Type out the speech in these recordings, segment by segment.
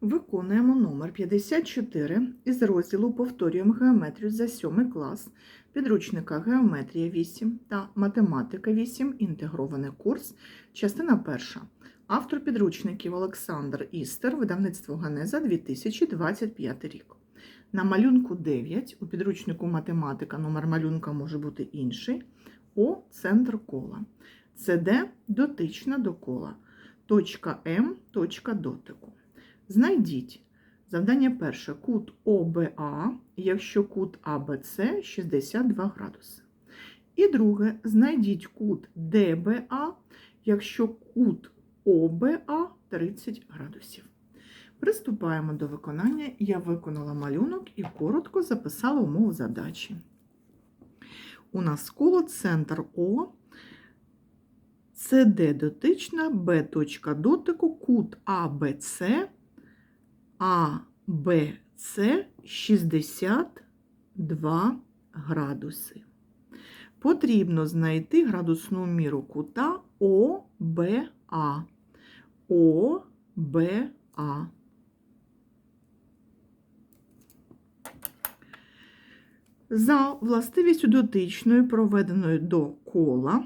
Виконуємо номер 54 із розділу Повторюємо геометрію за 7 клас підручника Геометрія 8 та Математика 8. Інтегрований курс. Частина 1. Автор підручників Олександр Істер, видавництво Генеза 2025 рік. На малюнку 9 у підручнику математика номер малюнка може бути інший. О центр кола. ЦД дотична до кола. Точка М точка дотику. Знайдіть завдання перше кут ОБА, якщо кут АБЦ 62 градуси. І друге, знайдіть кут ДБА, якщо кут ОБА 30 градусів. Приступаємо до виконання. Я виконала малюнок і коротко записала умову задачі. У нас коло центр О, СД дотична, Б точка дотику, кут АБЦ, АБЦ 62 градуси. Потрібно знайти градусну міру кута ОБА. ОБА. За властивістю дотичної, проведеною до кола,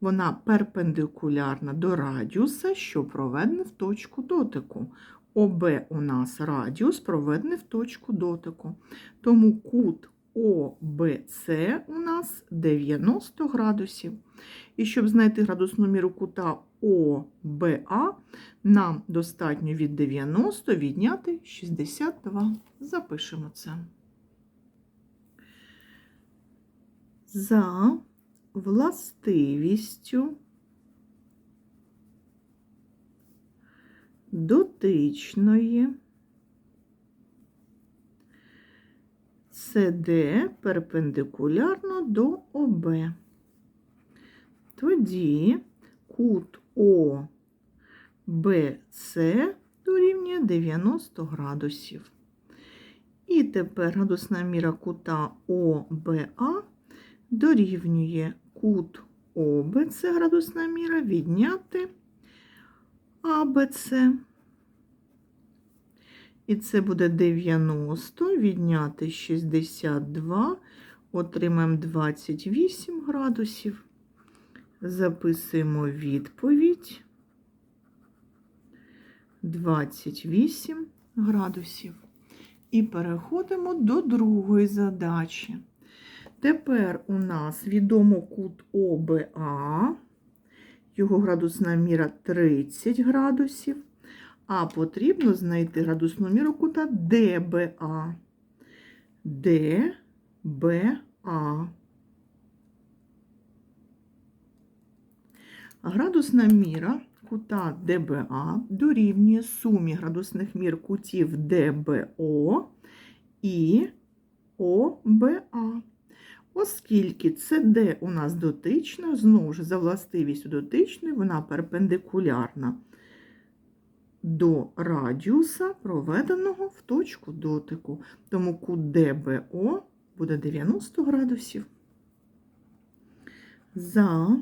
вона перпендикулярна до радіуса, що проведений в точку дотику. ОБ у нас радіус проведений в точку дотику. Тому кут ОБЦ у нас 90 градусів. І щоб знайти градусну міру кута ОБА, нам достатньо від 90 відняти 62. Запишемо це. За властивістю дотичної СД перпендикулярно до ОБ. Тоді кут ОБЦ дорівнює 90 градусів. І тепер градусна міра кута ОБА дорівнює кут ОБЦ градусна міра відняти АБЦ. І це буде 90, відняти 62, отримаємо 28 градусів. Записуємо відповідь 28 градусів. І переходимо до другої задачі. Тепер у нас відомо кут ОБА, його градусна міра 30 градусів, а потрібно знайти градусну міру кута ДБА. ДБА. Градусна міра кута ДБА дорівнює сумі градусних мір кутів ДБО і ОБА. Оскільки СД у нас дотична, знову ж за властивістю дотичної, вона перпендикулярна до радіуса, проведеного в точку дотику. Тому кут ДБО буде 90 градусів. За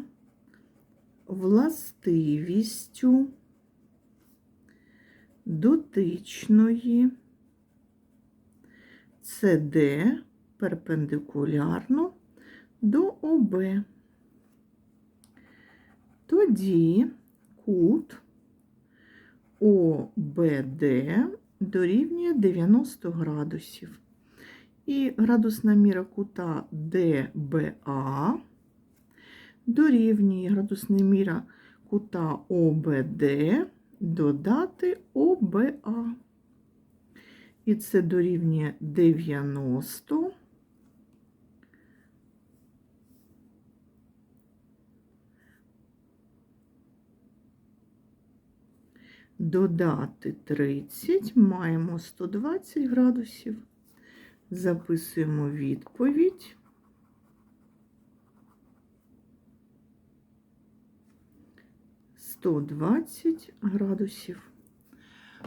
властивістю дотичної СД перпендикулярно до ОБ. Тоді кут ОБД дорівнює 90 градусів. І градусна міра кута ДБА дорівнює градусна міра кута ОБД додати ОБА. І це дорівнює 90. Додати 30, маємо 120 градусів. Записуємо відповідь. Сто двадцять градусів.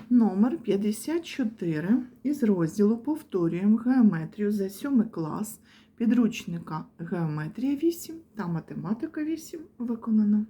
Номер 54 із розділу Повторюємо геометрію за 7 клас підручника Геометрія 8 та Математика 8 виконано.